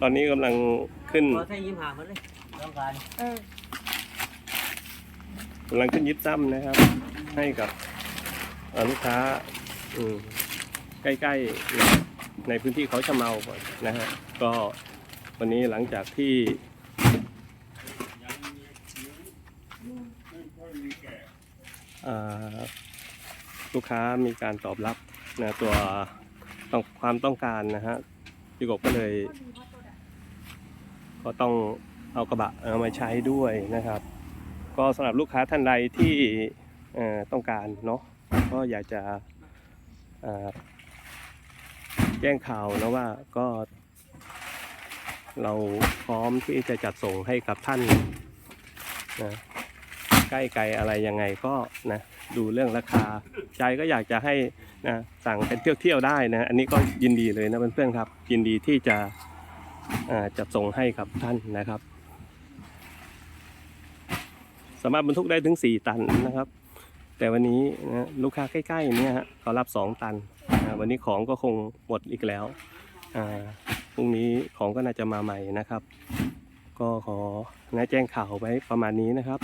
ตอนนี้กำลังขึ้นขอใช้ยิ้มหามันเลยต้องการเออกำลังขึ้นยิบซ้ำนะครับ ให้กับเอ่อลูกค้าอืมใกล้ๆในพื้นที่เขาชะเมาก่อนนะฮะก็วันนี้หลังจากที่อ่าลูกค้ามีการตอบรับนะตัวต้องความต้องการนะฮะพี่กบก็เลย ก็ต้องเอากระบะเอามาใช้ด้วยนะครับ ก็สำหรับลูกค้าท่านใดที่ต้องการเนาะก็อยากจะแจ้งข่าวนะว่าก็เราพร้อมที่จะจัดส่งให้กับท่านนะใกล้ไกลอะไรยังไงก็นะดูเรื่องราคาใจก็อยากจะให้นะสั่งเป็นเที่ยวๆได้นะ อันนี้ก็ยินดีเลยนะเพื่อนๆครับ ยินดีที่จะ จัดส่งให้กับท่านนะครับ สามารถบรรทุกได้ถึง 4 ตันนะครับ แต่วันนี้นะลูกค้าใกล้ๆเนี่ยฮะเขารับ 2 ตัน วันนี้ของก็คงหมดอีกแล้วพรุ่งนี้ของก็น่าจะมาใหม่นะครับ ก็ขอนะแจ้งข่าวไว้ประมาณนี้นะครับ